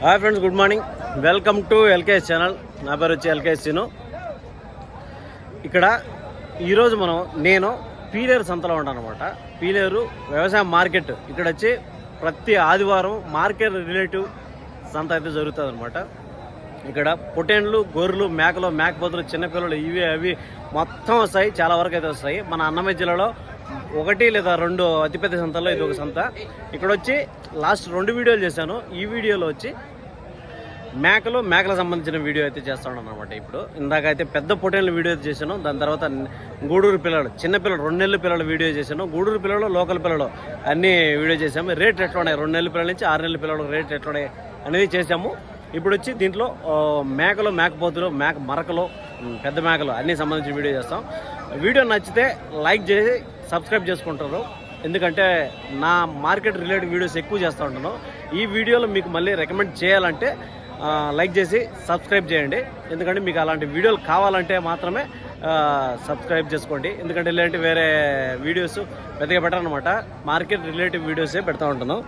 Hi friends good morning. Welcome to LKS channel. నా పేరు వచ్చి ఎల్కేఎస్ సీను. ఇక్కడ ఈరోజు మనం నేను పీలేరు సంతలో ఉంటాను అనమాట పీలేరు వ్యవసాయ మార్కెట్. ఇక్కడ వచ్చి ప్రతి ఆదివారం మార్కెట్ రిలేటివ్ సంత అయితే జరుగుతుంది అనమాట ఇక్కడ పొటేన్లు గొర్రెలు మేకలు మేకపోతులు చిన్నపిల్లలు ఇవి అవి మొత్తం వస్తాయి. చాలా వరకు అయితే వస్తాయి. మన అన్నమయ్య జిల్లాలో ఒకటి లేదా రెండు అతిపెద్ద సంతల్లో ఇది ఒక సంత. ఇక్కడ వచ్చి లాస్ట్ రెండు వీడియోలు చేశాను. ఈ వీడియోలో వచ్చి మేకలు మేకలకు సంబంధించిన వీడియో అయితే చేస్తాను అనమాట ఇప్పుడు. ఇందాక అయితే పెద్ద పొటేన్ల వీడియో అయితే చేశాను. దాని తర్వాత గూడూరు పిల్లలు చిన్నపిల్లలు రెండు నెలల పిల్లల వీడియో చేశాను. గూడూరు పిల్లలు లోకల్ పిల్లలు అన్నీ వీడియో చేసాము రేట్ ఎట్లా ఉన్నాయి? రెండు నెలల పిల్లల నుంచి ఆరు నెలల పిల్లలు రేట్ ఎట్లా ఉన్నాయి అనేది చేసాము ఇప్పుడు వచ్చి దీంట్లో మేకలు మేకపోతులు మేక మరకలు పెద్ద మేకలు అన్ని సంబంధించిన వీడియో చేస్తాం. వీడియో నచ్చితే లైక్ చేసి సబ్స్క్రైబ్ చేసుకుంటారు. ఎందుకంటే నా మార్కెట్ రిలేటెడ్ వీడియోస్ ఎక్కువ చేస్తూ ఉంటాను ఈ వీడియోలో మీకు మళ్ళీ రికమెండ్ చేయాలంటే లైక్ చేసి సబ్స్క్రైబ్ చేయండి. ఎందుకంటే మీకు అలాంటి వీడియోలు కావాలంటే మాత్రమే సబ్స్క్రైబ్ చేసుకోండి. ఎందుకంటే ఇలాంటి వేరే వీడియోస్ పెద్దగా పెట్టారనమాట. మార్కెట్ రిలేటివ్ వీడియోసే పెడతా ఉంటాను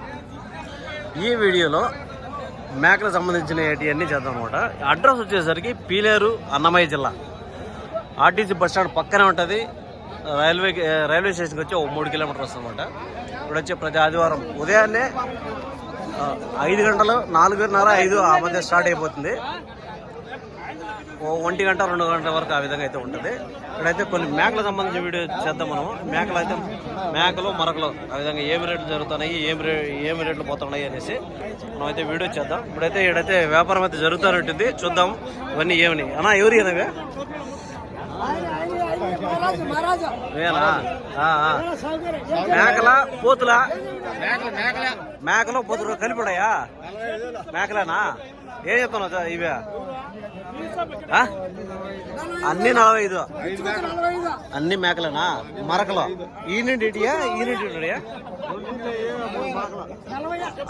ఈ వీడియోలో మేకలకు సంబంధించిన అన్నీ చేద్దాం అనమాట. అడ్రస్ వచ్చేసరికి పీలేరు అన్నమయ్య జిల్లా. ఆర్టీసీ బస్ స్టాండ్ పక్కనే ఉంటుంది. రైల్వే రైల్వే స్టేషన్కి వచ్చి ఒక మూడు కిలోమీటర్ వస్తుందన్నమాట ఇప్పుడు వచ్చే ప్రతి ఆదివారం ఉదయాన్నే ఐదు గంటలు నాలుగున్నర ఐదు ఆ మధ్య స్టార్ట్ అయిపోతుంది. ఓ ఒంటి గంట రెండు గంటల వరకు ఆ విధంగా అయితే ఉంటుంది. ఇక్కడైతే కొన్ని మేకలకు సంబంధించిన వీడియో చేద్దాం మనము మేకలు అయితే మేకలు మరకలు ఆ విధంగా ఏమి రేట్లు జరుగుతున్నాయి ఏమి రే ఏమి రేట్లు పోతున్నాయి అనేసి మనం అయితే వీడియో చేద్దాం. ఇప్పుడైతే ఇక్కడైతే వ్యాపారం అయితే జరుగుతున్నట్టుంది చూద్దాం ఇవన్నీ ఏమని. అన్నా ఎవరు ఇనవే ఆ. మేకల పోతుల? మేకలు పోతులు కలిపిడాయా మేకలేనా? ఏం చెప్తున్నావు సార్ ఇవే? అన్ని నలభై ఐదు? అన్ని మేకలేనా? మరకలు? ఈనిండి ఇటియా? ఈనిండి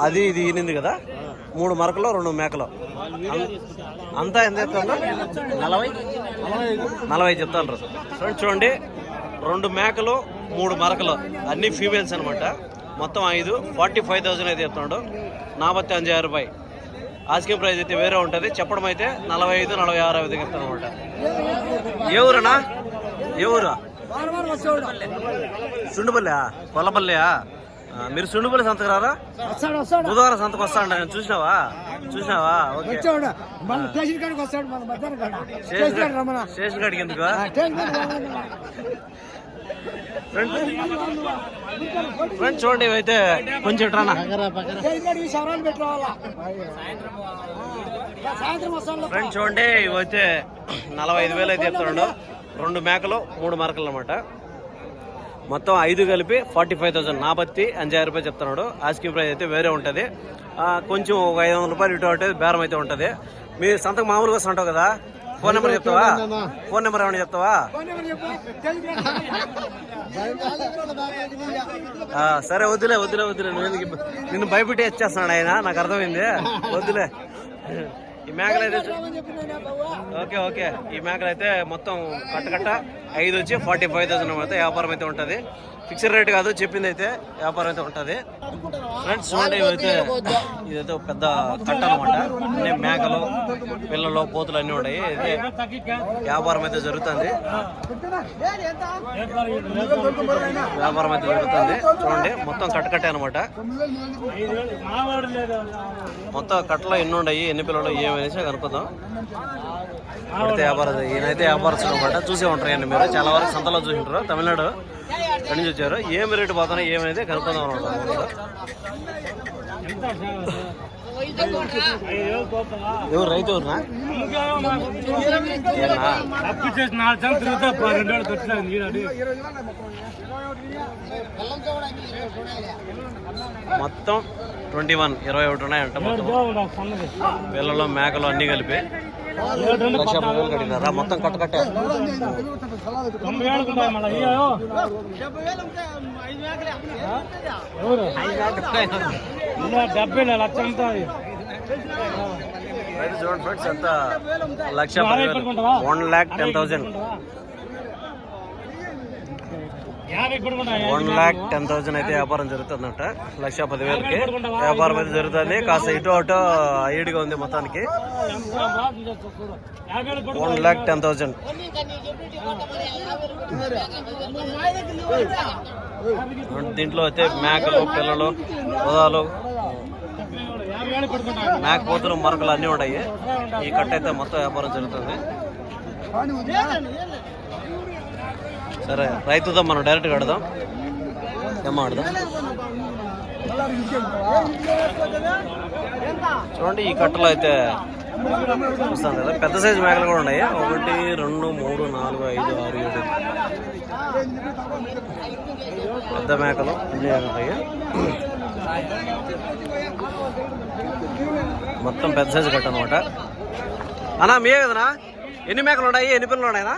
అది ఇది ఈనింది కదా? మూడు మరకలు రెండు మేకలు. అంతా ఎంత చెప్తాను నలభై? నలభై చెప్తాను ఫ్రెండ్స్ చూడండి రెండు మేకలు మూడు మరకలు. అన్ని ఫీమేల్స్ అనమాట మొత్తం ఐదు. ఫార్టీ ఫైవ్ థౌసండ్ అయితే చెప్తున్నాడు. నాపత్తి అంజారు రూపాయి ఆస్కింగ్ ప్రైస్ అయితే వేరే ఉంటుంది. చెప్పడం అయితే నలభై ఐదు నలభై ఆరు విధంగా చెప్తాను అనమాట. ఏ ఊరనా ఏ ఊరు? సుండుపల్లి. కొల్లపల్లియా? మీరు సుండుపల్లి సంతకు రారా బుధవారం సంతకు వస్తా నేను చూసినావా? చూసినావా? స్టేషన్ కాడికి ఎందుకు? ఫ్రెండ్ చూడండి ఇవైతే కొంచెం ఫ్రెండ్ చూడండి ఇవైతే నలభై ఐదు వేలు అయితే చెప్తున్నాడు. రెండు మేకలు మూడు మరకలు అనమాట మొత్తం ఐదు కలిపి ఫార్టీ ఫైవ్ థౌసండ్. నాపత్తి అంజాయి రూపాయలు చెప్తున్నాడు. ఆస్కింగ్ ప్రైస్ అయితే వేరే ఉంటుంది. కొంచెం ఒక ఐదు వందల రూపాయలు ఇటు ఉంటుంది బేరం అయితే ఉంటుంది. మీరు సంతకు మామూలుగా వస్తుంటావు కదా? ఫోన్ నెంబర్ చెప్తావా? ఫోన్ నెంబర్ ఏమైనా చెప్తావా? సరే వద్దులే వద్దులే వద్దులే. నువ్వు నిన్ను భయపెట్టి వచ్చేస్తున్నాడు ఆయన. నాకు అర్థమైంది. వద్దులే. ఈ మేకలు అయితే ఓకే ఓకే. ఈ మేకలు అయితే మొత్తం కట్ట కట్ట. ఐదు వచ్చి ఫార్టీ ఫైవ్ థౌసండ్ అయితే వ్యాపారం అయితే ఉంటుంది. ఫిక్స్డ్ రేట్ కాదు చెప్పింది అయితే వ్యాపారం అయితే ఉంటుంది. ఫ్రెండ్స్ చూడండి ఇవైతే ఇదైతే ఒక పెద్ద కట్ట అనమాట అన్ని మేకలు పిల్లలు పోతులు అన్నీ ఉన్నాయి. అయితే వ్యాపారం అయితే జరుగుతుంది. వ్యాపారం అయితే జరుగుతుంది. చూడండి మొత్తం కట్టకట్టే అనమాట మొత్తం కట్టలో ఎన్ని ఉన్నాయి ఎన్ని పిల్లలు ఏమనేసి కనుక్కుందాం. ఇప్పుడైతే వ్యాపారం ఈయనైతే వ్యాపారస్తులు అనమాట చూసే ఉంటారు అండి మీరు. చాలా వరకు సంతలో చూసి ఉంటారు. తమిళనాడు. ఎక్కడి నుంచి వచ్చారు? ఏమి రేటు పోతున్నాయి ఏమైతే కనుక్కుందాం ఎవరు రైతు ఎవరునా? ఏనా? అప్పు చేసి నాలుగు సంవత్సరాలు తిరుగుతా రెండు వేలు ఖర్చు నీడాడు మొత్తం ట్వంటీ వన్ ఇరవై ఒకటి ఉన్నాయంట మొత్తం. పిల్లలు మేకలు అన్ని కలిపి. లక్ష వేలు కడిగినారా మొత్తం కట్ట కట్టే. తొంభై వేలకు ఉంటాయి మళ్ళీ అయ్యో ఎవరు ఇంకా డెబ్బై లక్ష చూడండి ఫ్రెండ్స్ ఎంత లక్ష one lakh ten thousand. One lakh ten thousand అయితే వ్యాపారం జరుగుతుందంట. లక్ష పదివేలకి. వ్యాపారం అయితే జరుగుతుంది. కాస్త ఇటు అటు ఐడిగా ఉంది మొత్తానికి. వన్ ల్యాక్ టెన్ థౌసండ్ దీంట్లో అయితే మేకలు పిల్లలు పొదాలు మేక పోతులు మరకలు అన్నీ ఉన్నాయి. ఈ కట్ట అయితే మొత్తం వ్యాపారం జరుగుతుంది. సరే రైతుతో మనం డైరెక్ట్గా ఆడదాం. ఏమో ఆడదాం? చూడండి ఈ కట్టలో అయితే చూస్తాం కదా పెద్ద సైజు మేకలు కూడా ఉన్నాయి. ఒకటి రెండు మూడు నాలుగు ఐదు ఆరు ఏడు. పెద్ద మేకలు అన్ని ఉన్నాయి. మొత్తం పెద్ద సైజు కట్ట అనమాట అన్నా మీయే కదనా ఎన్ని మేకలు ఉన్నాయి? ఎన్ని పిల్లలు ఉన్నాయనా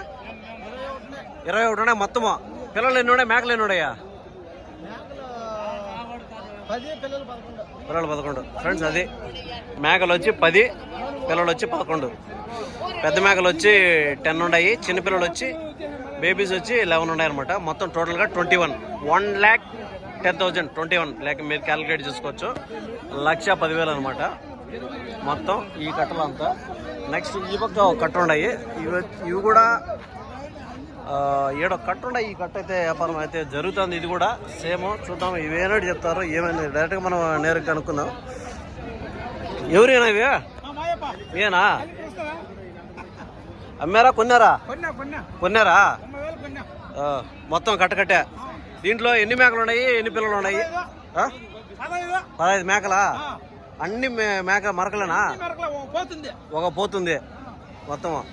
ఇరవై ఒకటి ఉన్నాయి మొత్తము. పిల్లలు ఎన్ని ఉన్నాయి? మేకలు ఎన్ని ఉన్నాయా? పిల్లలు పదకొండు. ఫ్రెండ్స్ అది. మేకలు వచ్చి పది పిల్లలు వచ్చి పదకొండు. పెద్ద మేకలు వచ్చి టెన్ ఉన్నాయి చిన్న పిల్లలు వచ్చి బేబీస్ వచ్చి లెవెన్ ఉన్నాయి అనమాట మొత్తం టోటల్గా twenty one one lakh ten thousand twenty one లేక మీరు క్యాలిక్యులేట్ చేసుకోవచ్చు. లక్ష పదివేలు అనమాట మొత్తం ఈ కట్టలు అంతా. నెక్స్ట్ ఈ పక్క కట్ట ఉన్నాయి. ఇవి ఇవి కూడా ఏడో కట్ట ఉన్నాయి. ఈ కట్ట అయితే వ్యాపారం అయితే జరుగుతుంది. ఇది కూడా సేమ్ చూద్దాం. ఇవేనాడు చెప్తారు? ఏమైనా డైరెక్ట్గా మనం నేరుగా కనుక్కుందాం. ఎవరేనా ఇవి? ఏనా అమ్మారా? కొన్నారా? కొన్నారా? మొత్తం కట్ట కట్టే. దీంట్లో ఎన్ని మేకలు ఉన్నాయి? ఎన్ని పిల్లలు ఉన్నాయి? ఆ? పదహైదు మేకలా? అన్ని మే- మేక మరకలేనా? ఒక పోతుంది. మొత్తం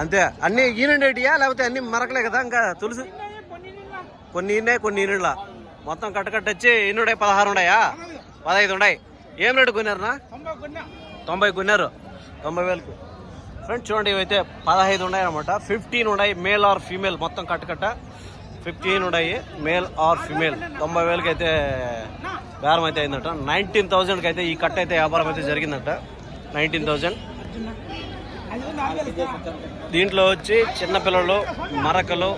అంతే. అన్ని ఈనండేటియా? లేకపోతే అన్ని మరకలే కదా? ఇంకా తులసి కొన్ని ఈనే కొన్ని ఈనుళ్ళ మొత్తం కట్ట వచ్చి ఈనుడే పదహారు ఉన్నాయా? పదహైదు ఉన్నాయి. ఏం రేటు కొన్నారనా తొంభై కొన్నారు. తొంభై వేలకు. ఫ్రెండ్స్ చూడండి ఇవైతే పదహైదు ఉన్నాయి అనమాట ఫిఫ్టీన్ ఉన్నాయి మేల్ ఆర్ ఫీమేల్. మొత్తం కట్టకట్ట ఫిఫ్టీన్ ఉన్నాయి మేల్ ఆర్ ఫీమేల్. తొంభై వేలకి అయితే వ్యాపారం అయితే అయిందట. నైన్టీన్ థౌజండ్కి అయితే ఈ కట్ట అయితే వ్యాపారం అయితే జరిగిందట. Nineteen thousand. దీంట్లో వచ్చి చిన్నపిల్లలు మరకలు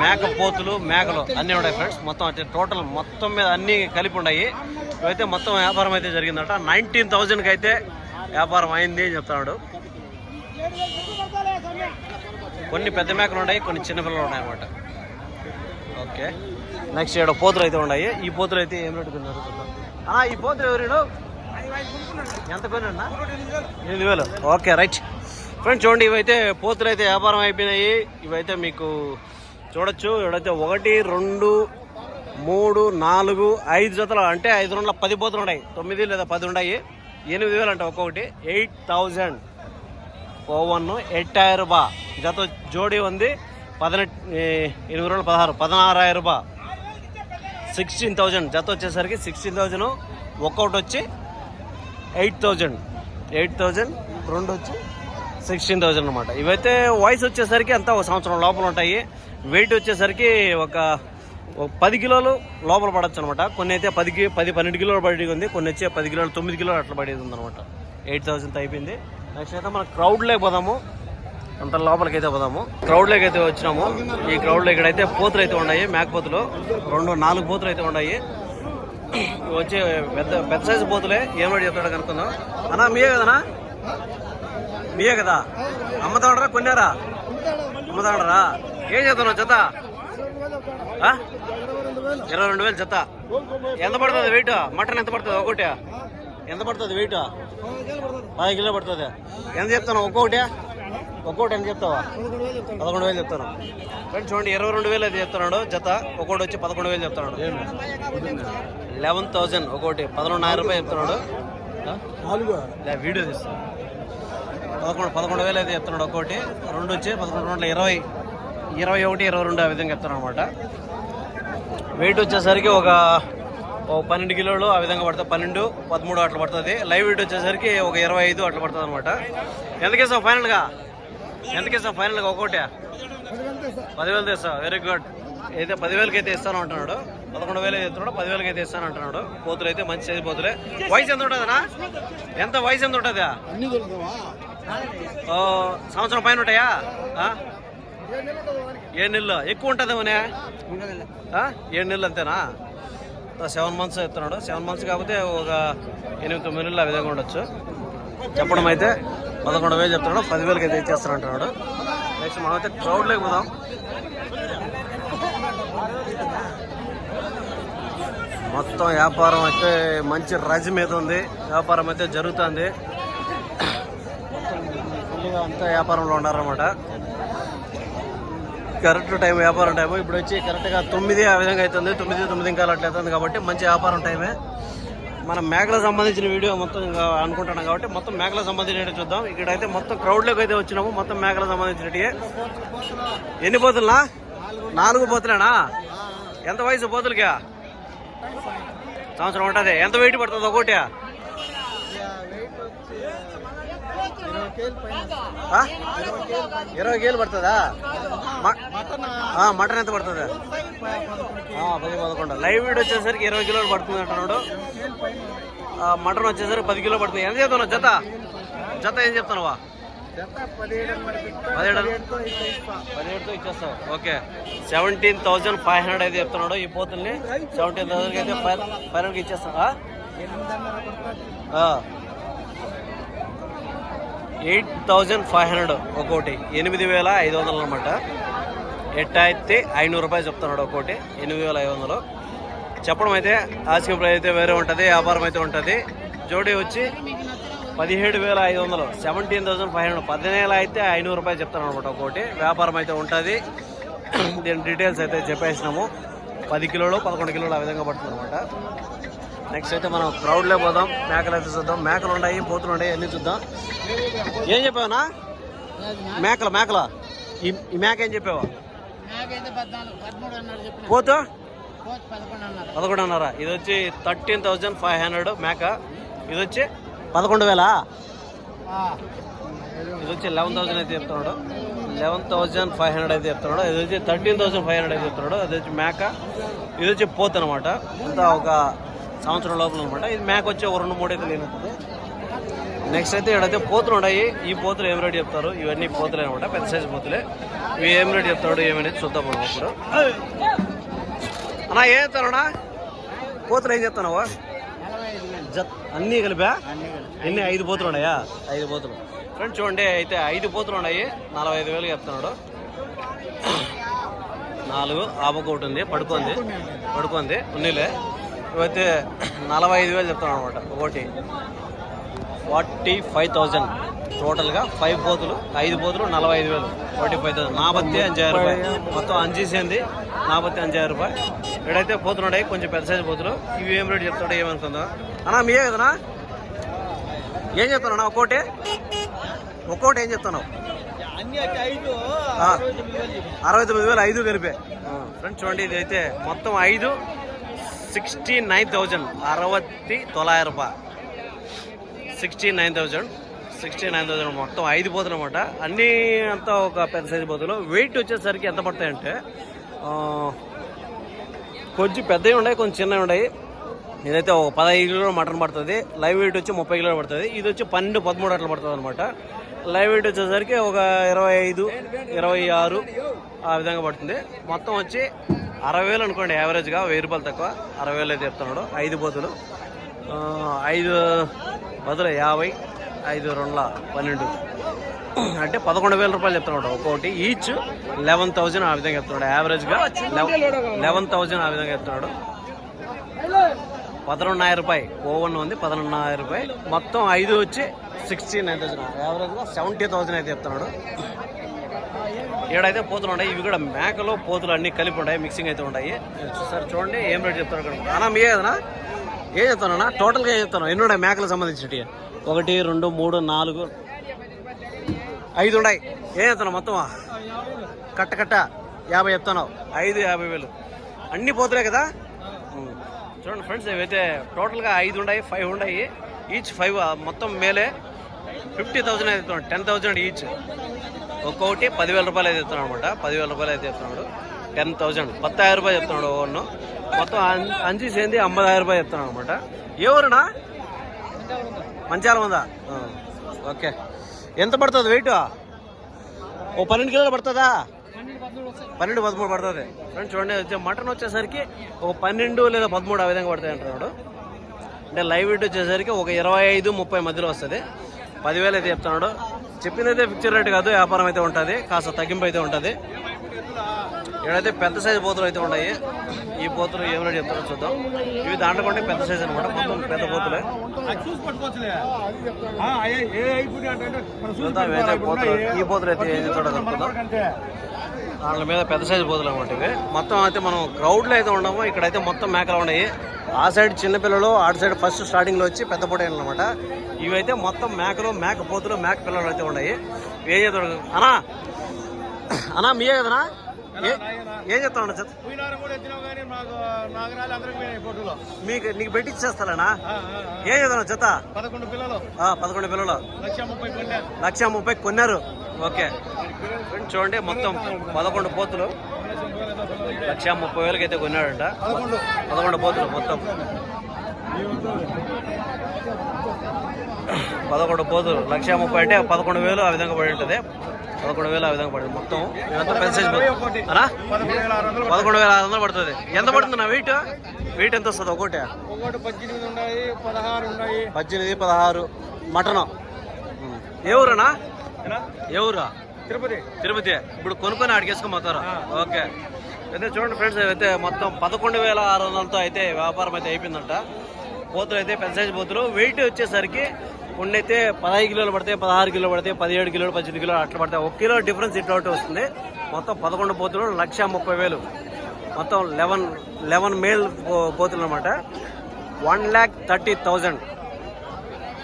మేకపోతులు మేకలు అన్నీ ఉన్నాయి ఫ్రెండ్స్ మొత్తం అయితే టోటల్ మొత్తం మీద అన్నీ కలిపి ఉన్నాయి. ఇవైతే మొత్తం వ్యాపారం అయితే జరిగిందట. నైన్టీన్ థౌజండ్కి అయితే వ్యాపారం అయింది అని చెప్తున్నాడు. కొన్ని పెద్ద మేకలు ఉన్నాయి కొన్ని చిన్నపిల్లలు ఉన్నాయి అనమాట ఓకే. నెక్స్ట్ ఇక్కడ పోతులు అయితే ఉన్నాయి. ఈ పోతులు అయితే ఏం రేటు కొన్నారు ఈ పోతులు ఎవరు ఎంత కొన్నా ఎనిమిది వేలు. Okay right. ఫ్రెండ్స్ చూడండి ఇవైతే పోతులు అయితే వ్యాపారం అయిపోయినాయి. ఇవైతే మీకు చూడొచ్చు. ఇక్కడైతే ఒకటి రెండు మూడు నాలుగు ఐదు జతలు. అంటే ఐదు వందల పది పోతులు ఉన్నాయి. తొమ్మిది లేదా పది ఉన్నాయి. ఎనిమిది వేలు అంటే ఒక్కొక్కటి. Eight thousand. ఓవన్ ఎట్టాయిరం రూపా జత జోడి ఉంది. పదినెట్ ఎనిమిది రోజులు పదహారు. పదహారాయిరం రూపా సిక్స్టీన్ థౌజండ్. జత వచ్చేసరికి సిక్స్టీన్ థౌజండ్. ఒక్కొక్కటి వచ్చి ఎయిట్ థౌజండ్. Eight thousand. రెండు వచ్చి సిక్స్టీన్ థౌజండ్ అనమాట ఇవైతే వాయిస్ వచ్చేసరికి అంతా ఒక సంవత్సరం లోపల ఉంటాయి. వెయిట్ వచ్చేసరికి ఒక పది కిలోలు లోపల పడచ్చు అనమాట కొన్ని అయితే పదికి పది పన్నెండు కిలోలు పడి ఉంది. కొన్ని వచ్చి పది కిలోలు తొమ్మిది కిలోలు అట్లా పడేది ఉందనమాట ఎయిట్ థౌసండ్ అయిపోయింది. నెక్స్ట్ అయితే మనం క్రౌడ్లోకి పోదాము. అంత లోపలికి అయితే పోదాము క్రౌడ్లోకి అయితే వచ్చినాము. ఈ క్రౌడ్లో ఇక్కడైతే పోతులు అయితే ఉన్నాయి మేకపోతులు రెండు నాలుగు పోతులు అయితే ఉన్నాయి. వచ్చే వచ్చి పెద్ద పెద్ద సైజు పోతులే. ఏమో చెప్తాడో కనుక్కుందాం. అన్నా మీయే కదనా మీయే కదా? అమ్మతాడరా కొన్నారా? అమ్మతాడరా? ఏం చేస్తున్నావు జత? ఆ? ఇరవై రెండు వేలు జత. ఎంత పడుతుంది వెయిట్ మటన్ ఎంత పడుతుంది ఒకటి ఎంత పడుతుంది వెయిట్ పది కిలో పడుతుంది. ఎంత చెప్తాను ఒక్కొక్కటి? ఒక్కొక్కటి ఎంత చెప్తావా? పదకొండు వేలు చెప్తాను ఫ్రెండ్స్ చూడండి ఇరవై రెండు వేలు అయితే చెప్తున్నాడు జత. ఒక్కొక్కటి వచ్చి పదకొండు వేలు చెప్తున్నాడు. లెవెన్ థౌజండ్ ఒక్కొక్కటి. పదకొండున్నర రూపాయలు చెప్తున్నాడు. వీడియో తీస్తాను పదకొండు పదకొండు వేలు అయితే చెప్తున్నాడు ఒక్కోటి. రెండు వచ్చి పదకొండు వందల ఇరవై ఇరవై ఒకటి ఇరవై రెండు ఆ విధంగా చెప్తున్నాడు అనమాట వెయిట్ వచ్చేసరికి ఒక పన్నెండు కిలోలు ఆ విధంగా పడుతుంది. పన్నెండు పదమూడు అట్లా పడుతుంది. లైవ్ వెయిట్ వచ్చేసరికి ఒక ఇరవై ఐదు అట్లా పడుతుంది అనమాట ఎంతకేసావు ఫైనల్గా ఎంతకేసావు ఫైనల్గా ఒక్కొక్కటి పదివేలు తెస్తావు వెరీ గుడ్ అయితే పదివేలకి అయితే ఇస్తాను అంటున్నాడు. పదకొండు వేలు అయితే ఇస్తున్నాడు పదివేలకి అయితే ఇస్తాను అంటున్నాడు. పోతులు అయితే మంచి సైజు పోతులే. వయసు ఎంత ఉంటుందనా ఎంత వయసు ఎంత ఉంటుందా? సంవత్సరం పైన ఉంటాయా? ఏడు నెలలు. ఎక్కువ ఉంటుందేమోనే ఆ? ఏడు నెలలు అంతేనా? సెవెన్ మంత్స్ చెప్తున్నాడు. సెవెన్ మంత్స్ కాకపోతే ఒక ఎనిమిది తొమ్మిది నెలలు ఆ విధంగా ఉండొచ్చు. చెప్పడం అయితే పదకొండు వేలు చెప్తున్నాడు. పదివేలకి అయితే ఇచ్చేస్తాను అంటున్నాడు నెక్స్ట్ మనం అయితే క్రౌడ్లోకి పోదాం. మొత్తం వ్యాపారం అయితే మంచి రజ్ మీద ఉంది. వ్యాపారం అయితే జరుగుతుంది. ఫుల్గా అంతా వ్యాపారంలో ఉన్నారనమాట కరెక్ట్ టైం వ్యాపారం టైం ఇప్పుడు వచ్చి కరెక్ట్గా తొమ్మిది ఆ విధంగా అవుతుంది తొమ్మిది తొమ్మిది ఇంకా అట్లా అవుతుంది కాబట్టి మంచి వ్యాపారం టైమే మనం మేకలకు సంబంధించిన వీడియో మొత్తం ఇంకా అనుకుంటున్నాం కాబట్టి మొత్తం మేకలకు సంబంధించినట్టు చూద్దాం. ఇక్కడైతే మొత్తం క్రౌడ్లోకి అయితే వచ్చినాము. మొత్తం మేకలకు సంబంధించినవి ఎన్ని పోతులనా? నాలుగు పోతులేనా? ఎంత వయసు పోతులకి? సంవత్సరం ఉంటుంది. ఎంత వెయిట్ పడుతుంది ఒకటి ఇరవై కేలు పడుతుందా? మటన్ ఎంత పడుతుంది? ఆ, పది పదకొండు. లైవ్ వీడ్ వచ్చేసరికి ఇరవై కిలోలు పడుతుంది అంటున్నాడు. ఆ, మటన్ వచ్చేసరికి పది కిలో పడుతుంది. ఎంత చెప్తున్నావు జత? జత ఏం చెప్తున్నావా? పదిహేడు పదిహేడుతో ఇచ్చేస్తావు. Okay. Seventeen thousand five hundred అయితే చెప్తున్నాడు. ఈ పోతుల్ని సెవెంటీన్ థౌసండ్కి అయితే ఫైవ్ ఫైవ్ హండ్రెడ్కి ఇచ్చేస్తావా ఎయిట్ థౌజండ్ ఫైవ్ హండ్రెడ్ ఒక్కోటి. ఎనిమిది వేల ఐదు వందలు అనమాట ఎట్ట అయితే ఐనూరు రూపాయలు చెప్తున్నాడు ఒక్కోటి. ఎనిమిది వేల ఐదు వందలు. చెప్పడం అయితే ఆస్కింగ్ ప్రైస్ అయితే వేరే ఉంటుంది వ్యాపారం అయితే ఉంటుంది. జోడీ వచ్చి పదిహేడు వేల ఐదు వందలు. Seventeen thousand five hundred. పదిహేను అయితే ఐనూరు రూపాయలు చెప్తాను అనమాట ఒక్కోటి. వ్యాపారం అయితే ఉంటుంది. దీని డీటెయిల్స్ అయితే చెప్పేసినాము. పది కిలోలు పదకొండు కిలోలు ఆ విధంగా పడుతుంది అనమాట నెక్స్ట్ అయితే మనం క్రౌడ్లో పోదాం. మేకలు అయితే చూద్దాం. మేకలు ఉన్నాయి పోతులు ఉన్నాయి అన్నీ చూద్దాం. ఏం చెప్పావునా మేకల మేకల? ఈ మేక ఏం చెప్పావా? పోతు? పదకొండు అన్నారు. పదకొండున్నర. ఇది వచ్చి థర్టీన్ థౌజండ్ ఫైవ్ హండ్రెడ్ మేక. ఇది వచ్చి పదకొండు వేలా? ఇది వచ్చి లెవెన్ థౌసండ్ అయితే చెప్తున్నాడు. లెవెన్ థౌసండ్ ఫైవ్ హండ్రెడ్ అయితే చెప్తున్నాడు. ఇది వచ్చి థర్టీన్ థౌసండ్ ఫైవ్ హండ్రెడ్ అయితే చెప్తున్నాడు. అది వచ్చి మేక. ఇది వచ్చి పోత్ అనమాట అంతా ఒక సంవత్సరం లోపల అనమాట ఇది మేక వచ్చి ఒక రెండు మూడు అయితే లేనప్పుడు నెక్స్ట్ అయితే ఇక్కడైతే పోతులు ఉన్నాయి. ఈ పోతులు ఏం రేట్ చెప్తారు? ఇవన్నీ పోతులే అనమాట పెద్ద సైజు పోతులే. ఇవి ఏం రేట్ చెప్తాడు ఏమనేది చూద్దాం మనం ఇప్పుడు. అన్నా ఏం చెప్తానన్నా పోతులు ఏం చెప్తానవా అన్నీ కలిపా? ఎన్ని? ఐదు పోతులు ఉన్నాయా? ఐదు పోతులు. ఫ్రెండ్స్ చూడండి అయితే ఐదు పోతులు ఉన్నాయి. నలభై ఐదు వేలు చెప్తున్నాడు. నాలుగు ఆపకు ఒకటి ఉంది. పడుకుంది పడుకుంది ఉన్నీలే. ఇవైతే నలభై ఐదు వేలు చెప్తాను అనమాట ఒకటి ఫార్టీ ఫైవ్ థౌజండ్ టోటల్గా ఫైవ్ పోతులు ఐదు పోతులు నలభై ఐదు వేలు. Forty five thousand. నా బత్తి అంజాయిరం రూపాయి మొత్తం అంజేసింది. నాపత్తి అంజాయిరం రూపాయి ఇక్కడైతే పోతులు కొంచెం పెద్ద సైజు పోతులు. ఇవి ఏం రేటు చెప్తాడో ఏమనుకుందా? అన్నా మీయే కదనా ఏం చెప్తున్నావు ఒక్కోటి? ఒక్కోటి ఏం చెప్తున్నావు? అరవై తొమ్మిది వేలు ఐదు కలిపే ఫ్రెండ్స్ చూడండి ఇది అయితే మొత్తం ఐదు. సిక్స్టీ నైన్ థౌజండ్ అరవత్తి తొలాయిరం రూపాయ. Sixty nine thousand sixty nine thousand మొత్తం ఐదు పోతులు అనమాట అన్నీ అంతా ఒక పెద్ద సైజు పోతులు వెయిట్ వచ్చేసరికి ఎంత పడతాయంటే కొంచెం పెద్దవి ఉన్నాయి కొంచెం చిన్నవి ఉన్నాయి. ఇదైతే ఒక పదహైదు కిలోలు మటన్ పడుతుంది. లైవ్ వెయిట్ వచ్చి ముప్పై కిలోలు పడుతుంది. ఇది వచ్చి పన్నెండు పదమూడు అట్లా పడుతుంది అనమాట లైవ్ వెయిట్ వచ్చేసరికి ఒక ఇరవై ఐదు ఇరవై ఆరు ఆ విధంగా పడుతుంది. మొత్తం వచ్చి అరవై వేలు అనుకోండి యావరేజ్గా వెయ్యి రూపాయలు తక్కువ. అరవై వేలు అయితే చెప్తున్నాడు. ఐదు బదులు ఐదు బదులు యాభై ఐదు రెండుల పన్నెండు. అంటే పదకొండు వేల రూపాయలు చెప్తున్నాడు ఒక్కొక్కటి ఈచ్ లెవెన్ థౌజండ్ ఆ విధంగా చెప్తున్నాడు. యావరేజ్గా లెవెన్ థౌజండ్ ఆ విధంగా చెప్తున్నాడు. పదకొండున్నర రూపాయి ఓవన్ ఉంది పదకొండున్నర రూపాయి మొత్తం ఐదు వచ్చి సిక్స్టీ నైన్ థౌసండ్ యావరేజ్గా సెవెంటీ థౌసండ్ అయితే చెప్తున్నాడు. ఏడైతే పోతులు ఉన్నాయి ఇవి కూడా మేకలు పోతులు అన్ని కలిపి ఉంటాయి మిక్సింగ్ అయితే ఉన్నాయి సార్ చూడండి ఏం రేట్ చెప్తారు ఇక్కడ అన్నా మీ ఏదన్నా? ఏం చెప్తానన్నా టోటల్గా ఏం చెప్తాను? ఎన్ని ఉన్నాయి మేకలకు సంబంధించినవి? ఒకటి రెండు మూడు నాలుగు ఐదు ఉన్నాయి. ఏం చెప్తాను మొత్తమా? కట్ట కట్ట. యాభై చెప్తాను ఐదు యాభై వేలు. అన్ని పోతులే కదా? చూడండి ఫ్రెండ్స్ ఇవైతే టోటల్గా ఐదు ఉన్నాయి ఫైవ్ ఉన్నాయి. ఈచ్ ఫైవ్ మొత్తం మేలే. ఫిఫ్టీ థౌసండ్ అయితే చెప్తున్నాడు టెన్ థౌసండ్ ఈచ్. ఒక్కొక్కటి పదివేల రూపాయలు అయితే ఇస్తున్నాడు అనమాట. పదివేల రూపాయలు అయితే చెప్తున్నాడు టెన్ థౌసండ్. పత్తాయిరం రూపాయలు చెప్తున్నాడు ఓన్ను మొత్తం అం- అంజీ సేంది రూపాయలు చెప్తున్నాడు అనమాట. ఎవరునా మంచాల ఉందా ఓకే. ఎంత పడుతుంది వెయిట్? ఓ పన్నెండు కిలోలు పడుతుందా? పన్నెండు పదమూడు పడుతుంది. ఫ్రెండ్స్ చూడండి మటన్ వచ్చేసరికి ఒక పన్నెండు లేదా పదమూడు ఆ విధంగా పడతాయి అంటున్నాడు అంటే లైవ్ వెయిట్ వచ్చేసరికి ఒక ఇరవై ఐదు ముప్పై మధ్యలో వస్తుంది పదివేలు అయితే చెప్తున్నాడు చెప్పినైతే ఫిక్చర్ రేట్ కాదు వ్యాపారం అయితే ఉంటుంది కాస్త తగ్గింపు అయితే ఉంటుంది ఇక్కడైతే పెద్ద సైజు పోతులు అయితే ఉన్నాయి ఈ పోతులు ఏం రేట్ చెప్తారో చూద్దాం ఇవి దాంట్లో కంటే పెద్ద సైజు అనమాట మొత్తం పెద్ద పోతులే చూద్దాం పోతులు ఈ పోతులు అయితే ఏం చెప్తాడో వాళ్ళ మీద పెద్ద సైజు పోతులు అనమాట ఇవి. మొత్తం అయితే మనం క్రౌడ్లో అయితే ఉండము ఇక్కడైతే మొత్తం మేకలు ఉన్నాయి. ఆ సైడ్ చిన్నపిల్లలు ఆటు సైడ్ ఫస్ట్ స్టార్టింగ్లో వచ్చి పెద్ద పొటైలు అనమాట ఇవైతే మొత్తం మేకలు మేక పోతులు మేక పిల్లలు అయితే ఉన్నాయి. ఏం చేస్తాడు అనా అనా మీయే కదనా ఏ- ఏం చెప్తాను చెప్ పోయినారు కూడా ఎత్తినావు కానీ నాకు నాగరాలు అందరికి పోయినాయి ఫోటోలో మీకు నీకు పెట్టిచ్చేస్తానా ఆ, ఆ, ఆ. ఏం చెప్తాను చెత్త? పదకొండు పిల్లలు. ఆ, పదకొండు పిల్లలు. లక్ష ముప్పై కొన్నారు. ఓకే. ఫ్రెండ్స్ చూడండి మొత్తం పదకొండు పోతులు. లక్ష ముప్పై వేలకి అయితే కొన్నాడంట. పదకొండు పోతులు మొత్తం. పదకొండు పోతులు. లక్ష ముప్పై అంటే పదకొండు వేలు ఆ విధంగా పడి ఉంటుంది. పదకొండు వేలు ఆ విధంగా పడింది మొత్తం ఇదంతా పెద్ద సైజ్ ఒకటి అనా పదకొండు వేల ఆరు వందలు పడుతుంది. ఎంత పడుతుంది నా వెయిట్ వెయిట్ ఎంత వస్తుంది ఒకటి పద్దెనిమిది పదహారు మటన్? ఏ ఊరనా ఊరా? తిరుపతి. తిరుపతి. ఇప్పుడు కొనుక్కొని అడిగేసుకొని పోతారు? ఓకే. అయితే చూడండి ఫ్రెండ్స్ అయితే మొత్తం పదకొండు వేల ఆరు వందలతో అయితే వ్యాపారం అయితే అయిపోయిందంట. పోతులు అయితే పెద్ద సైజు పోతులు వెయిట్ వచ్చేసరికి కొన్ని అయితే పదహైదు కిలోలు పడతాయి పదహారు కిలోలు పడతాయి పదిహేడు కిలోలు పద్దెనిమిది కిలోలు అట్లా పడతాయి ఒక కిలో డిఫరెన్స్ ఇట్లా ఒకటి వస్తుంది. మొత్తం పదకొండు పోతులు లక్ష ముప్పై వేలు. మొత్తం లెవెన్ లెవెన్ మేల్ పోతులు అనమాట వన్ ల్యాక్ థర్టీ థౌజండ్.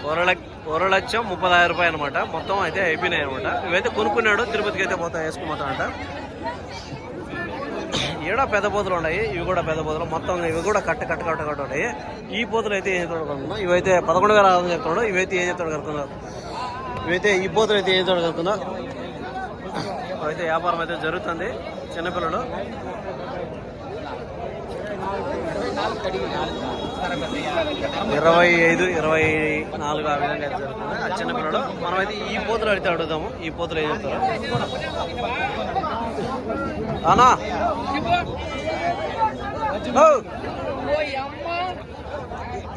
ఒక లక్ష ఒక లక్షం ముప్పదాయిరం రూపాయలు అనమాట మొత్తం అయితే అయిపోయినాయి అనమాట ఇవైతే కొనుక్కున్నాడు తిరుపతికి అయితే పోతా వేసుకుపోతాడంట ఈడ పెద్ద పోతులు ఉన్నాయి ఇవి కూడా పెద్ద పోతులు మొత్తం ఇవి కూడా కట్ట కట్ట కట్ట కట్ట ఉన్నాయి. ఈ పోతులు అయితే ఏం చెప్తాడు ఇవైతే పదకొండు వేల ఆరు వందలు చెప్తున్నాడు ఇవైతే ఏం చెప్తాడు కనుక్కున్నాం ఇవైతే ఈ పోతులు అయితే ఏం చెప్తాడు కనుక్కున్నాం అయితే వ్యాపారం అయితే జరుగుతుంది చిన్నపిల్లలు. ఇరవై ఐదు ఇరవై నాలుగు ఆ విధంగా అయితే జరుగుతుంది. ఆ చిన్నపిల్లడు మనమైతే ఈ పోతులు అడిగితే అడుగుదాము. ఈ పోతులు ఏం చెప్తారు? అనా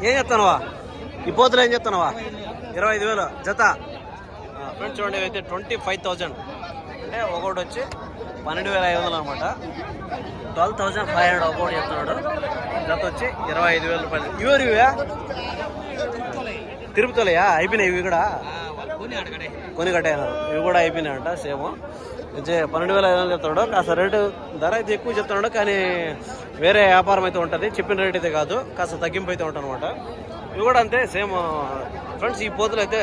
ఏం చెప్తానవా? ఈ పోతులు ఏం చెప్తానవా? ఇరవై ఐదు వేలు. జత. ఫ్రెండ్స్ చూడండి అయితే ట్వంటీ ఫైవ్ థౌజండ్ అంటే ఒకటి వచ్చి పన్నెండు వేల ఐదు వందలు అనమాట. ట్వెల్వ్ థౌజండ్ ఫైవ్ హండ్రెడ్ ఒకటి చెప్తున్నాడు. జత వచ్చి ఇరవై ఐదు వేల రూపాయలు. ఇవరు ఇవే తిరుపతిలోయా? అయిపోయినాయి ఇవి కూడా? కొని కట్టాను ఇవి కూడా అయిపోయినాయంట సేమ్. పన్నెండు వేల ఐదు వందలు చెప్తున్నాడు. కాస్త రేటు ధర అయితే ఎక్కువ చెప్తున్నాడు కానీ వేరే వ్యాపారం అయితే ఉంటుంది. చెప్పిన రేట్ అయితే కాదు కాస్త తగ్గింపు అయితే ఉంటుంది అనమాట ఇవి కూడా అంతే సేమ్. ఫ్రెండ్స్ ఈ పోతులు అయితే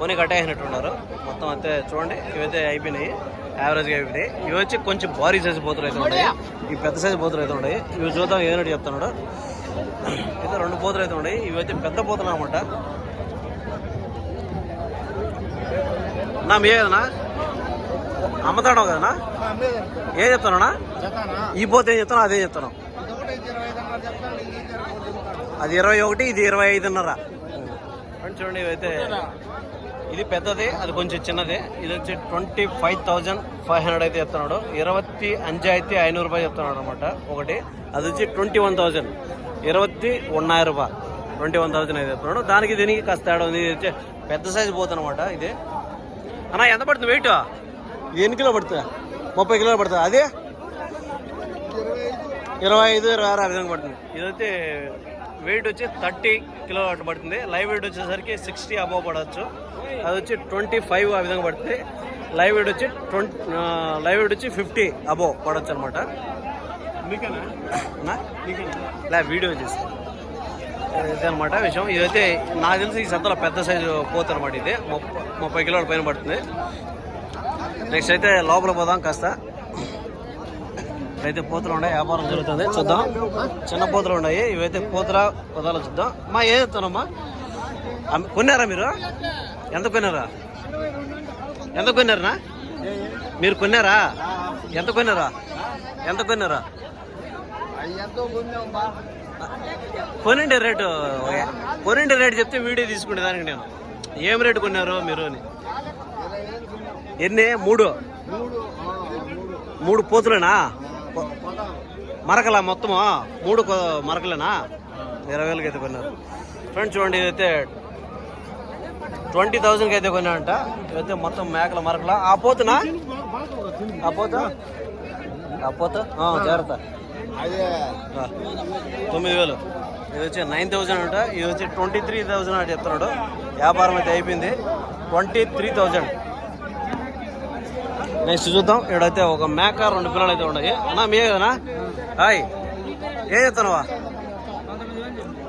కొని కట్టేసినట్టున్నారు మొత్తం అంతే చూడండి ఇవైతే అయిపోయినాయి. యావరేజ్గా అయిపోయినాయి. ఇవి వచ్చి కొంచెం భారీ సైజు పోతులు అయితే ఉన్నాయి. ఈ పెద్ద సైజు పోతులు అయితే ఉన్నాయి. ఇవి చూద్దాం ఏదైనా చెప్తున్నాడు. అయితే రెండు పోతులు అయితే ఉన్నాయి. ఇవి అయితే పెద్ద పోతులు అనమాట నా మీ ఏదన్నా? అమ్మతాడవు కదనా ఏం చెప్తానా? ఈ పోతే ఏం చెప్తాను అదే చెప్తాను. అది ఇరవై ఒకటి ఇది ఇరవై ఐదున్నర. చూడండి ఇవైతే ఇది పెద్దది అది కొంచెం చిన్నది. ఇది వచ్చి twenty five thousand five hundred అయితే చెప్తున్నాడు. ఇరవై అంజాయితీ ఐనూరు రూపాయలు చెప్తున్నాడు అనమాట ఒకటి అది వచ్చి ట్వంటీ వన్ థౌజండ్ ఇరవై ఉన్నాయ రూపాయ ట్వంటీ వన్ థౌజండ్ అయితే చెప్తున్నాడు. దానికి దీనికి కాస్త తేడా ఉంది. ఇది వచ్చి పెద్ద సైజు పోతుందన్నమాట ఇది. అన్న ఎంత పడుతుంది వెయిట్ ఎన్ని కిలో పడుతుంది? ముప్పై కిలోలు పడుతుంది. అదే? ఇరవై ఐదు ఇరవై ఆరు ఆ విధంగా పడుతుంది. ఇదైతే వెయిట్ వచ్చి థర్టీ కిలో పడుతుంది. లైవ్ వెయిట్ వచ్చేసరికి సిక్స్టీ అబవ్ పడవచ్చు. అది వచ్చి ట్వంటీ ఫైవ్ ఆ విధంగా పడుతుంది లైవ్ వెయిట్ వచ్చి ట్వంటీ లైవ్ వెయిట్ వచ్చి ఫిఫ్టీ అబవ్ పడవచ్చు అనమాట లే వీడియో చేసి. ఇదే అనమాట విషయం. ఇదైతే నాకు తెలిసి ఈ సంతలో పెద్ద సైజు పోతుంది అనమాట ఇది. ముప్ప- ముప్పై కిలోల పైన పడుతుంది. నెక్స్ట్ అయితే లోపల పోదాం కాస్త. ఇవైతే పోతులు ఉన్నాయి వ్యాపారం జరుగుతుంది. చూద్దాం. చిన్న పోతులు ఉన్నాయి. ఇవైతే పోతుల పదాలు చూద్దాం. మా ఏం కొన్నారా మీరు? ఎంత కొన్నారా? ఎంత కొన్నారనా? మీరు కొన్నారా? ఎంత కొన్నారా? ఎంత కొన్నారా? కొనండి రేటు. కొనండి రేటు చెప్తే వీడియో తీసుకునే దానికి నేను. ఏం రేటు కొన్నారు మీరు అని. ఎన్ని? మూడు? మూడు పోతులేనా? మరకలా మొత్తము? మూడు మరకలేనా? ఇరవై వేలకి అయితే కొన్నారు. ఫ్రెండ్స్ చూడండి ఇదైతే ట్వంటీ థౌజండ్కి అయితే కొన్నాడంట. ఇదైతే మొత్తం మేకల మరకల. ఆ పోతునా? ఆ పోత? ఆ పోత? జాగ్రత్త. తొమ్మిది వేలు. ఇది వచ్చి నైన్ థౌజండ్ అంట. ఇది వచ్చి ట్వంటీ త్రీ థౌజండ్ అని చెప్తున్నాడు. వ్యాపారం అయితే అయిపోయింది. Twenty three thousand. నెక్స్ట్ చూద్దాం. ఇక్కడైతే ఒక మేక రెండు పిల్లలు అయితే ఉన్నాయి. అన్నా మీ కదనా హాయ్. ఏం చెప్తున్నావా?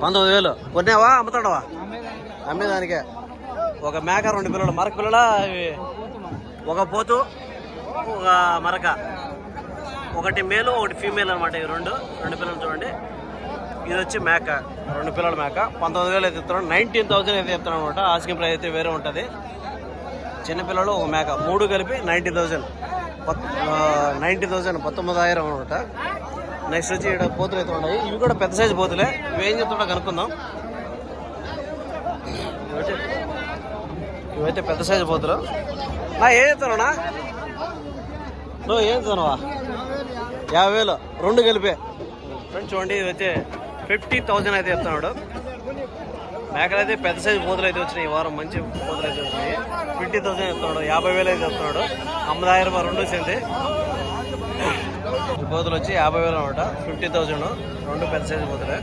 పంతొమ్మిది వేలు. కొన్నావా? అమ్ముతాడవా అమ్మేదానికే. ఒక మేక రెండు పిల్లలు. మరక పిల్లల? ఒక పోతు ఒక మరక. ఒకటి మేలు ఒకటి ఫీమేల్ అనమాట ఇవి రెండు. రెండు పిల్లలు చూడండి. ఇది వచ్చి మేక. రెండు పిల్లల మేక. పంతొమ్మిది వేలు అయితే ఇస్తున్నాం నైన్టీన్ థౌసండ్ అయితే ఇస్తున్నాం అనమాట ఆస్కింగ్ ప్రైస్ అయితే వేరే ఉంటుంది. చిన్నపిల్లలు ఒక మేక. మూడు కలిపి నైంటీ థౌజండ్ నైంటీ థౌజండ్ పంతొమ్మిదాయిరం అనమాట నెక్స్ట్ వచ్చి ఇక్కడ పోతులు అయితే ఉన్నాయి. ఇవి కూడా పెద్ద సైజు పోతులే. ఇవి ఏం చెప్తుంటా కనుక్కుందాం. ఇవైతే పెద్ద సైజు పోతులు. నా ఏం చెప్తానా నువ్వు ఏం చెప్తున్నావా యాభై వేలు. రెండు కలిపే. ఫ్రెండ్స్ చూడండి ఇవైతే ఫిఫ్టీ థౌజండ్ అయితే చెప్తున్నాడు మేకలు అయితే పెద్ద సైజు పోతులు అయితే వచ్చినాయి. ఈ వారం మంచి పోతులు అయితే వచ్చినాయి. ఫిఫ్టీ థౌసండ్ చెప్తున్నాడు యాభై వేలు అయితే చెప్తున్నాడు అమ్మదాయిరం రూపాయలు రెండు వచ్చింది. పోతులు వచ్చి యాభై వేలు అనమాట ఫిఫ్టీ థౌసండ్ రెండు పెద్ద సైజు పోతులే.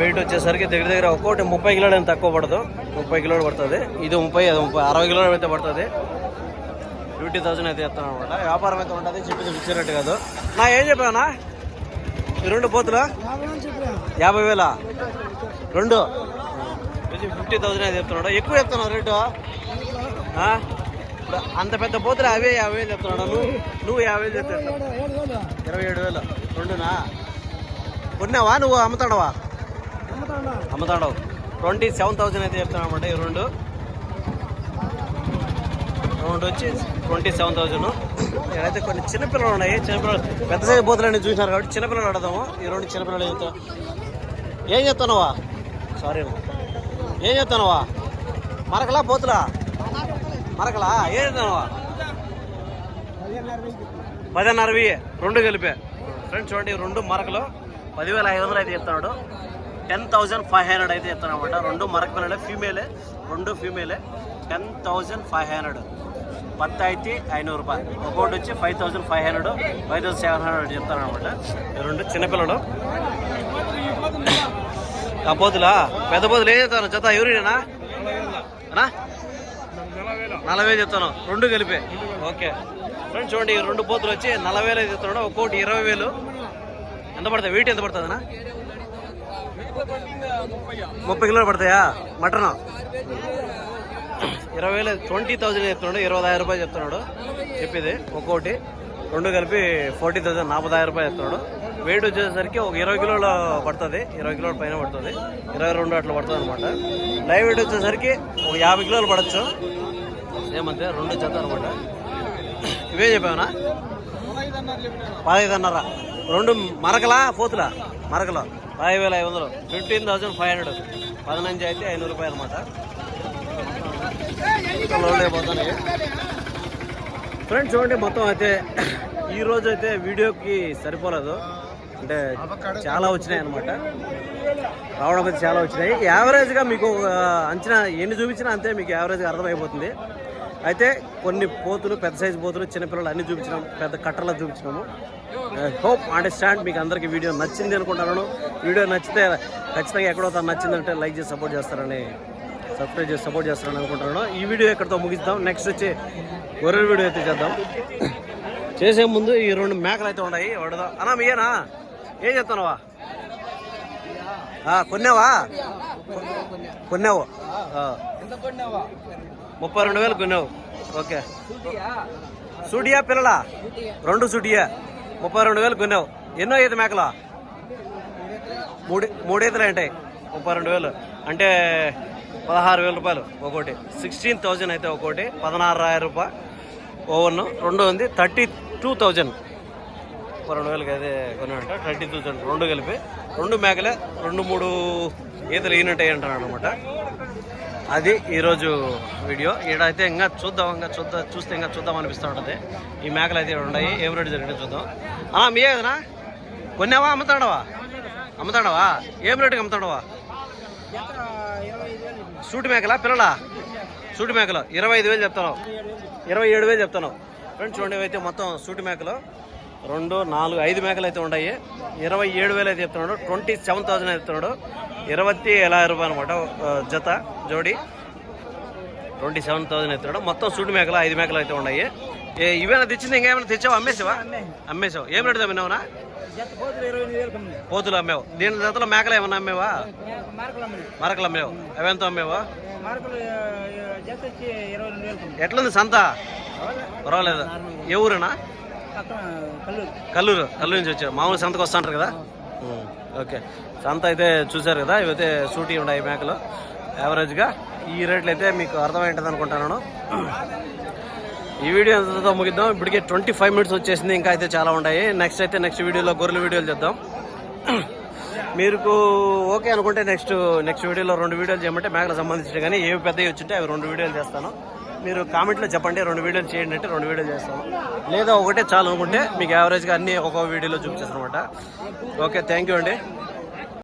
వెయిట్ వచ్చేసరికి దగ్గర దగ్గర ఒక్కోటి ముప్పై కిలోలు ఏం తక్కువ పడదు. ముప్పై కిలోలు పడుతుంది. ఇది ముప్పై అది ముప్పై అరవై కిలోలు అయితే పడుతుంది. ఫిఫ్టీ థౌసండ్ అయితే చెప్తాను అనమాట. వ్యాపారం అయితే ఉంటుంది. చెప్పింది ఇచ్చినట్టు కాదు. నా ఏం చెప్పానా రెండు పోతులా? యాభై వేల? రెండు? ఫిఫ్టీ థౌసండ్ అయితే చెప్తున్నాడు. ఎక్కువ చెప్తున్నావు రేటు? ఇప్పుడు అంత పెద్ద పోతులు అవే యాభై వేలు చెప్తున్నాడు. నువ్వు నువ్వు యాభై వేలు చెప్తాడు ఇరవై ఏడు వేలు. రెండునా? కొన్నావా నువ్వు? అమ్ముతాడవా? అమ్ముతాడు ట్వంటీ సెవెన్ థౌసండ్ అయితే చెప్తున్నాడు అనమాట ఈ రెండు. రెండు వచ్చి ట్వంటీ సెవెన్ థౌసండ్ ఇక్కడైతే కొన్ని చిన్నపిల్లలు ఉన్నాయి. చిన్నపిల్లలు పెద్ద సైజు పోతులని చూసినారు కాబట్టి చిన్నపిల్లలు అడదాము ఈ రెండు చిన్నపిల్లలు చెప్తా ఏం చెప్తున్నావా? సారీ ఏం చెప్తున్నావా? మరకలా పోతులా మరకలా? ఏం చెప్తున్నావా? పదిహేను వేలు రెండు కలిపే. ఫ్రెండ్స్ చూడండి రెండు మరకలు. పదివేల ఐదు వందలు అయితే చెప్తున్నాడు. టెన్ థౌజండ్ ఫైవ్ హండ్రెడ్ అయితే చెప్తాను అనమాట రెండు మరక పిల్లలే ఫీమేలే రెండు ఫీమేలే టెన్ థౌజండ్ ఫైవ్ హండ్రెడ్. పత్తి అయితే ఐనూరు రూపాయలు. ఒకటి వచ్చి five thousand five hundred five thousand seven hundred చెప్తారనమాట అనమాట రెండు చిన్నపిల్లలు ఆ పోతులా? పెద్ద పోతులు ఏం చెప్తాను జత ఎవరినా నలభై చెప్తాను. రెండు కలిపే. ఓకే. ఫ్రెండ్స్ చూడండి రెండు పోతులు వచ్చి నలభై వేలు అయితే చెప్తున్నాడు ఒక్కోటి ఇరవై వేలు. ఎంత పడుతుంది వెయిట్ ఎంత పడుతుందన్నా? ముప్పై కిలోలు పడతాయా? మటన్? ఇరవై వేలు ట్వంటీ థౌజండ్ చెప్తున్నాడు ఇరవై ఐదు రూపాయలు చెప్తున్నాడు. చెప్పేది ఒక్కోటి. రెండు కలిపి ఫార్టీ థౌసండ్ నలభై ఐదు రూపాయలు చెప్తున్నాడు. వెయిట్ వచ్చేసరికి ఒక ఇరవై కిలోలు పడుతుంది. ఇరవై కిలోల పైన పడుతుంది. ఇరవై రెండు అట్లా పడుతుంది అనమాట లైవ్ వెయిట్ వచ్చేసరికి ఒక యాభై కిలోలు పడచ్చు. ఏమంతే రెండు జత అనమాట ఇవే చెప్పావునా? పదహైదున్నర రెండు మరకలా పోతులా? మరకలా. ఐదు వేల ఐదు వందలు. ఫిఫ్టీన్ థౌసండ్ ఫైవ్ హండ్రెడ్ పదినంచి అయితే ఐనూరు రూపాయలు అనమాట పోతాను ఫ్రెండ్స్ చూడండి మొత్తం అయితే ఈరోజు అయితే వీడియోకి సరిపోలేదు. అంటే చాలా వచ్చినాయి అనమాట రావడం అయితే చాలా వచ్చినాయి. యావరేజ్గా మీకు అంచనా ఎన్ని చూపించినా అంతే మీకు యావరేజ్గా అర్థమైపోతుంది. అయితే కొన్ని పోతులు పెద్ద సైజు పోతులు చిన్నపిల్లలు అన్ని చూపించినాం పెద్ద కట్టర్లో చూపించినాము. Uh, హోప్ అండర్స్టాండ్ మీకు అందరికీ వీడియో నచ్చింది అనుకుంటున్నాను. వీడియో నచ్చితే ఖచ్చితంగా ఎక్కడో తను నచ్చిందంటే లైక్ చేసి సపోర్ట్ చేస్తారని సబ్స్క్రైబ్ చేసి సపోర్ట్ చేస్తారని అనుకుంటున్నాను. ఈ వీడియో ఎక్కడితో ముగిద్దాం? నెక్స్ట్ వచ్చి గొర్రెల వీడియో అయితే చేద్దాం. చేసే ముందు ఈ రెండు మేకలు అయితే ఉన్నాయి. వడదాం అన్నా మీయేనా? ఏం చెప్తున్నావా కొన్నావా? కొన్నావు. ముప్పై రెండు వేలు కొన్నావు. ఓకే. సూటియా? పిల్లలా? రెండు సూటియా. ముప్పై రెండు వేలు కొన్నావు. ఎన్నో ఈత మేకలా? మూడు మూడీతలు ఉంటాయి ముప్పై రెండు వేలు. అంటే పదహారు వేల రూపాయలు ఒకటి సిక్స్టీన్ థౌజండ్ అయితే ఒకటి పదనారు రూపాయ. ఓవన్ రెండు ఉంది. Thirty two thousand. ముప్పై రెండు వేలకి అయితే కొన్నాడంట. Thirty thousand. రెండు కలిపి రెండు మేకలే. రెండు మూడు ఈతలు ఈనట్టు అంటాడు అనమాట అది ఈరోజు వీడియో. ఈడైతే ఇంకా చూద్దాం ఇంకా చూద్దాం చూస్తే ఇంకా చూద్దాం అనిపిస్తూ ఉంటుంది. ఈ మేకలు అయితే ఇక్కడ ఉన్నాయి. ఏం రేటు జరిగిందో చూద్దాం. అన్నా మీ ఏదనా కొన్నావా అమ్ముతాడవా? అమ్ముతాడవా? ఏం రేటుకి అమ్ముతాడవా? సూటి మేకలా పిల్లలా? సూటి మేకలు. ఇరవై ఐదు వేలు చెప్తాను ఇరవై ఏడు వేలు చెప్తాను ఫ్రెండ్స్ చూడండి అయితే మొత్తం సూటి మేకలు. రెండు నాలుగు ఐదు మేకలు అయితే ఉన్నాయి. ఇరవై ఏడు వేలు అయితే చెప్తున్నాడు. ట్వంటీ సెవెన్ థౌసండ్ అయితే చెప్తున్నాడు. ఇరవై ఎలా రూపాయలు అనమాట? జత జోడి. ట్వంటీ సెవెన్ థౌసండ్ ఎత్తున్నాడు మొత్తం సూటి మేకలు ఐదు మేకలు అయితే ఉన్నాయి. ఏ ఇవేనా తెచ్చింది? ఇంకేమైనా తెచ్చావా? అమ్మేసావా? అమ్మేసావు. ఏం రేటు అమ్మినావునా పోతులు అమ్మేవు. దీని జతలో మేకలు ఏమన్నా అమ్మేవా? మార్కులు అమ్మేవు. అవెంతో అమ్మేవా? ఎట్లుంది సంత? పర్వాలేదు. ఏ ఊరేనా? కల్లూరు. కల్లూరు కల్లూరు నుంచి వచ్చారు. మామూలు సంతకు వస్తుంటారు కదా? ఓకే. సంత అయితే చూశారు కదా? ఇవైతే సూటీ ఉన్నాయి మేకలు. యావరేజ్గా ఈ రేట్లు అయితే మీకు అర్థమైంటుంది అనుకుంటున్నాను ఈ వీడియో ఎంతతో ముగిద్దాం. ఇప్పటికే ట్వంటీ ఫైవ్ మినిట్స్ వచ్చేసింది. ఇంకా అయితే చాలా ఉన్నాయి. నెక్స్ట్ అయితే నెక్స్ట్ వీడియోలో గొర్రెల వీడియోలు చేద్దాం. మీకు ఓకే అనుకుంటే నెక్స్ట్ నెక్స్ట్ వీడియోలో రెండు వీడియోలు చేయమంటే మేకలకు సంబంధించి కానీ ఏవి పెద్దవి వచ్చింటే అవి రెండు వీడియోలు చేస్తాను. మీరు కామెంట్లో చెప్పండి రెండు వీడియోలు చేయండి అంటే రెండు వీడియోలు చేస్తాము లేదా ఒకటే చాలు అనుకుంటే మీకు యావరేజ్గా అన్ని ఒక్కో వీడియోలో చూపించేస్తాను అనమాట ఓకే థ్యాంక్ యూ అండి.